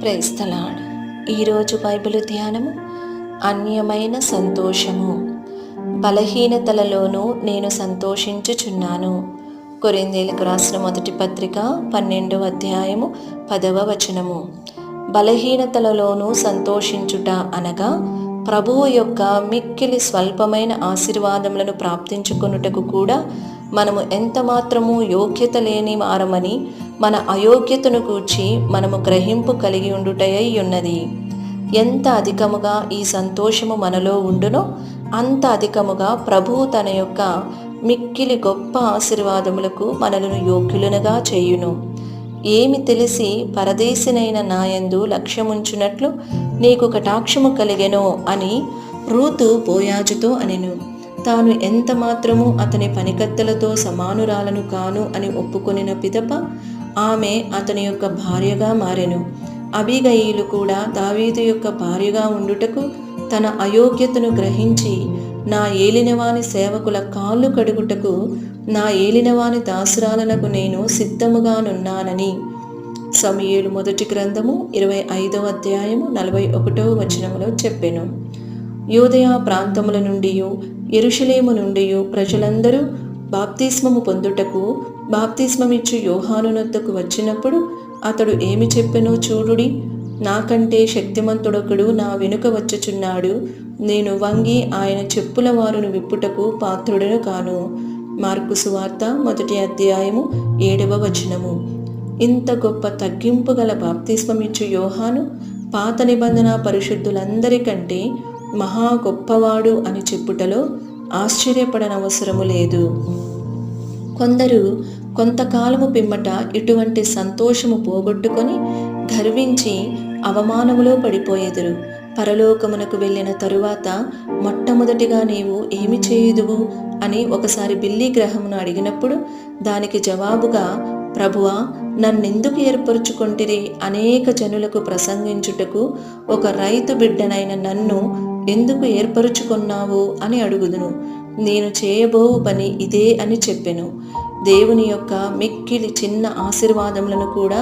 Praise the Lord ఈరోజు Bible ధ్యానము అన్యమైన సంతోషము. బలహీనతలలోనూ నేను సంతోషించుచున్నాను. కొరిందేలకు రాసిన మొదటి పత్రిక పన్నెండవ అధ్యాయము పదవ వచనము. బలహీనతలలోనూ సంతోషించుట అనగా ప్రభువు యొక్క మిక్కిలి స్వల్పమైన ఆశీర్వాదములను ప్రాప్తించుకొనుటకు కూడా మనము ఎంత మాత్రము యోగ్యత లేని వారమని మన అయోగ్యతను గూర్చి మనము గ్రహింపు కలిగి ఉండుటయై ఉన్నది. ఎంత అధికముగా ఈ సంతోషము మనలో ఉండునో అంత అధికముగా ప్రభువు తన యొక్క మిక్కిలి గొప్ప ఆశీర్వాదములకు మనలను యోగ్యులనుగా చేయును. ఏమి తెలిసి పరదేశినైన నాయందు లక్ష్యముంచునట్లు నీకు కటాక్షము కలిగెనో అని రూతు బోయాజుతో అనెను. తాను ఎంత మాత్రము అతని పనికత్తెలతో సమానురాలను కాను అని ఒప్పుకొనిన పిదప ఆమె అతని యొక్క భార్యగా మారెను. అబిగయిలు కూడా దావీదు యొక్క భార్యగా ఉండుటకు తన అయోగ్యతను గ్రహించి నా ఏలినవాని సేవకుల కాళ్ళు కడుగుటకు నా ఏలినవాని దాసురాలనకు నేను సిద్ధముగానున్నానని. సమయేలు మొదటి గ్రంథము ఇరవై ఐదవ అధ్యాయము నలభై ఒకటవ వచనములో చెప్పెను. యోదయ ప్రాంతముల నుండి ఎరుషలేము నుండి ప్రజలందరూ బాప్తిస్మము పొందుటకు బాప్తిస్మమిచ్చు యోహానునొద్దకు వచ్చినప్పుడు అతడు ఏమి చెప్పెనో చూడుడి. నాకంటే శక్తిమంతుడొకడు నా వెనుక వచ్చుచున్నాడు. నేను వంగి ఆయన చెప్పుల వారును విప్పుటకు పాత్రుడను కాను మార్కు సువార్త మొదటి అధ్యాయము ఏడవ వచనము. ఇంత గొప్ప తగ్గింపు గల బాప్తిస్వమిచ్చు యోహాను పాత నిబంధన పరిశుద్ధులందరికంటే మహా గొప్పవాడు అని చెప్పుటలో ఆశ్చర్యపడనవసరము లేదు. కొందరు కొంతకాలము పిమ్మట ఇటువంటి సంతోషము పోగొట్టుకొని గర్వించి అవమానములో పడిపోయేదురు. పరలోకమునకు వెళ్ళిన తరువాత మొట్టమొదటిగా నీవు ఏమి చేయుదువు? అని ఒకసారి బిల్లి గ్రహమును అడిగినప్పుడు దానికి జవాబుగా ప్రభువా నన్నెందుకు ఏర్పరుచుకొంటిరి? అనేక జనులకు ప్రసంగించుటకు ఒక రైతు బిడ్డనైన నన్ను ఎందుకు ఏర్పరుచుకున్నావు? అని అడుగుదును. నేను చేయబోవు పని ఇదే అని చెప్పెను. దేవుని యొక్క మిక్కిలి చిన్న ఆశీర్వాదములను కూడా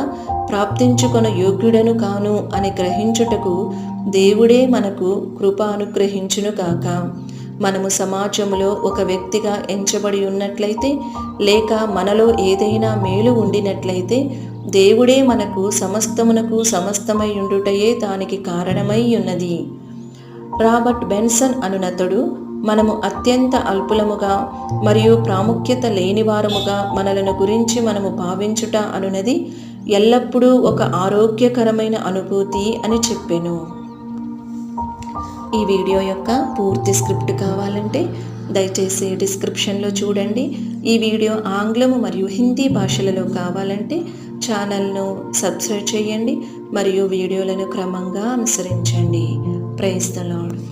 ప్రాప్తించుకొన యోగ్యుడను కాను అని గ్రహించుటకు దేవుడే మనకు కృప అనుగ్రహించును కాక మనము సమాజంలో ఒక వ్యక్తిగా ఎంచబడి ఉన్నట్లయితే లేక మనలో ఏదైనా మేలు ఉండినట్లయితే దేవుడే మనకు సమస్తమునకు సమస్తమై ఉండుటయే దానికి కారణమై ఉన్నది. రాబర్ట్ బెన్సన్ అనునతడు మనము అత్యంత అల్పులముగా మరియు ప్రాముఖ్యత లేనివారముగా మనలను గురించి మనము భావించుట అనునది ఎల్లప్పుడూ ఒక ఆరోగ్యకరమైన అనుభూతి అని చెప్పాను. ఈ వీడియో యొక్క పూర్తి స్క్రిప్ట్ కావాలంటే దయచేసి డిస్క్రిప్షన్లో చూడండి. ఈ వీడియో ఆంగ్లము మరియు హిందీ భాషలలో కావాలంటే ఛానల్ను సబ్స్క్రైబ్ చేయండి మరియు వీడియోలను క్రమంగా అనుసరించండి. Praise the lord